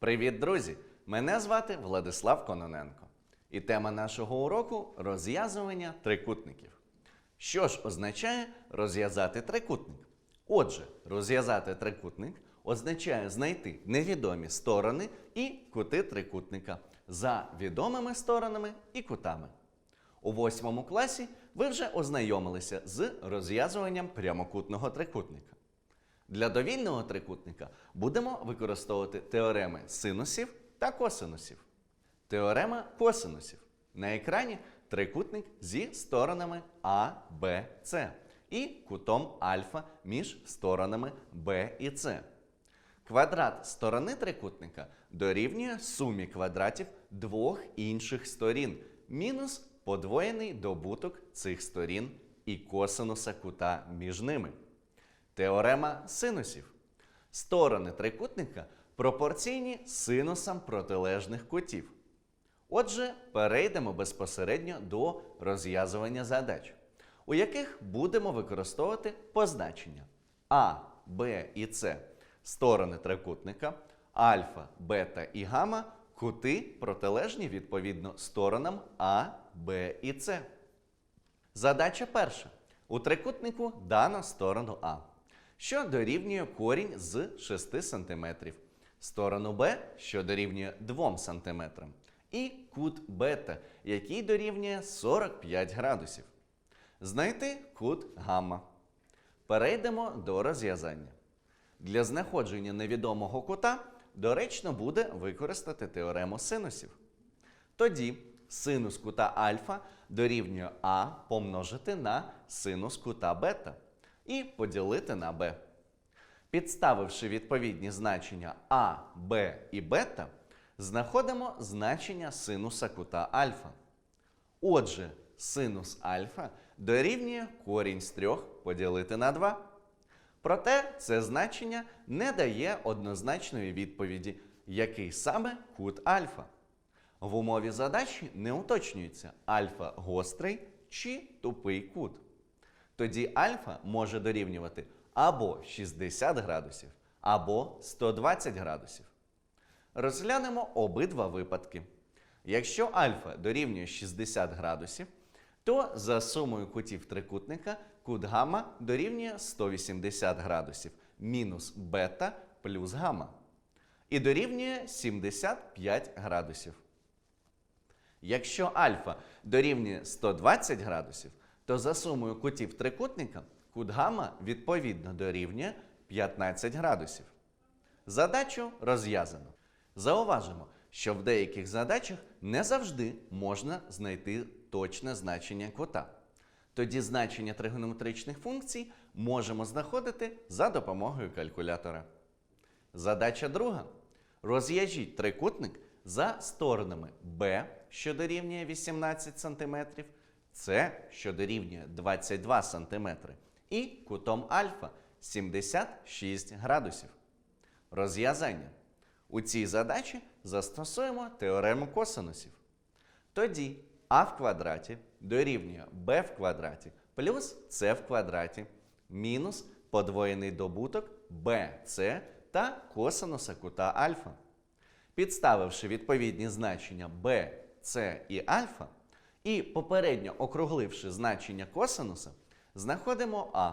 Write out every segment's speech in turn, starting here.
Привіт, друзі! Мене звати Владислав Кононенко. І тема нашого уроку розв'язування трикутників. Що ж означає розв'язати трикутник? Отже, розв'язати трикутник означає знайти невідомі сторони і кути трикутника за відомими сторонами і кутами. У восьмому класі ви вже ознайомилися з розв'язуванням прямокутного трикутника. Для довільного трикутника будемо використовувати теореми синусів та косинусів. Теорема косинусів. На екрані трикутник зі сторонами А, Б, С і кутом альфа між сторонами Б і С. Квадрат сторони трикутника дорівнює сумі квадратів двох інших сторін мінус подвоєний добуток цих сторін і косинуса кута між ними. Теорема синусів. Сторони трикутника пропорційні синусам протилежних кутів. Отже, перейдемо безпосередньо до розв'язування задач, у яких будемо використовувати позначення А, Б і С сторони трикутника, альфа, бета і гамма кути протилежні відповідно сторонам А, Б і С. Задача перша. У трикутнику дано сторону А, що дорівнює корінь з 6 см, сторону Б, що дорівнює 2 см, і кут бета, який дорівнює 45 градусів. Знайти кут гамма. Перейдемо до розв'язання. Для знаходження невідомого кута доречно буде використати теорему синусів. Тоді синус кута альфа дорівнює А помножити на синус кута бета і поділити на Б. Підставивши відповідні значення А, Б і бета, знаходимо значення синуса кута альфа. Отже, синус альфа дорівнює корінь з 3 поділити на 2. Проте це значення не дає однозначної відповіді, який саме кут альфа. В умові задачі не уточнюється альфа гострий чи тупий кут. Тоді альфа може дорівнювати або 60 градусів, або 120 градусів. Розглянемо обидва випадки. Якщо альфа дорівнює 60 градусів, то за сумою кутів трикутника кут гамма дорівнює 180 градусів мінус бета плюс гамма. І дорівнює 75 градусів. Якщо альфа дорівнює 120 градусів, то за сумою кутів трикутника кут гамма відповідно дорівнює 15 градусів. Задачу розв'язано. Зауважимо, що в деяких задачах не завжди можна знайти точне значення кута. Тоді значення тригонометричних функцій можемо знаходити за допомогою калькулятора. Задача друга. Розв'яжіть трикутник за сторонами B, що дорівнює 18 см, С, що дорівнює 22 см, і кутом альфа 76 градусів. Розв'язання. У цій задачі застосуємо теорему косинусів. Тоді а в квадраті дорівнює b в квадраті плюс c в квадраті мінус подвоєний добуток bc та косинуса кута альфа. Підставивши відповідні значення b, c і альфа, і попередньо округливши значення косинуса, знаходимо а,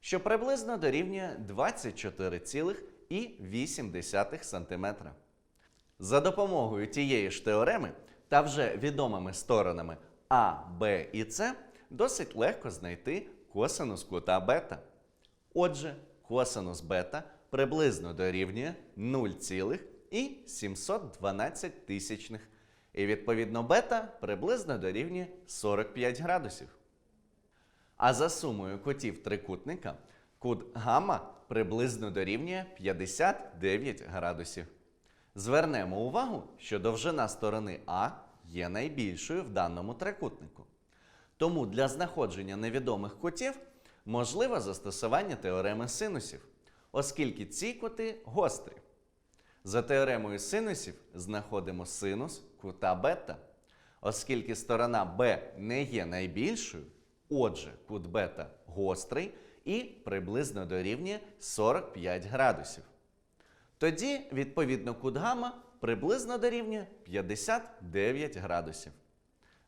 що приблизно дорівнює 24,8 см. За допомогою тієї ж теореми та вже відомими сторонами А, Б і С досить легко знайти косинус кута бета. Отже, косинус бета приблизно дорівнює 0,712 тисячних. І відповідно бета приблизно дорівнює 45 градусів. А за сумою кутів трикутника кут гамма приблизно дорівнює 59 градусів. Звернемо увагу, що довжина сторони А є найбільшою в даному трикутнику. Тому для знаходження невідомих кутів можливе застосування теореми синусів, оскільки ці кути гострі. За теоремою синусів знаходимо синус кута бета. Оскільки сторона Б не є найбільшою, отже, кут бета гострий і приблизно дорівнює 45 градусів. Тоді, відповідно, кут гамма приблизно дорівнює 59 градусів.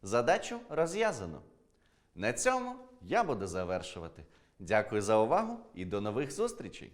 Задачу розв'язано. На цьому я буду завершувати. Дякую за увагу і до нових зустрічей!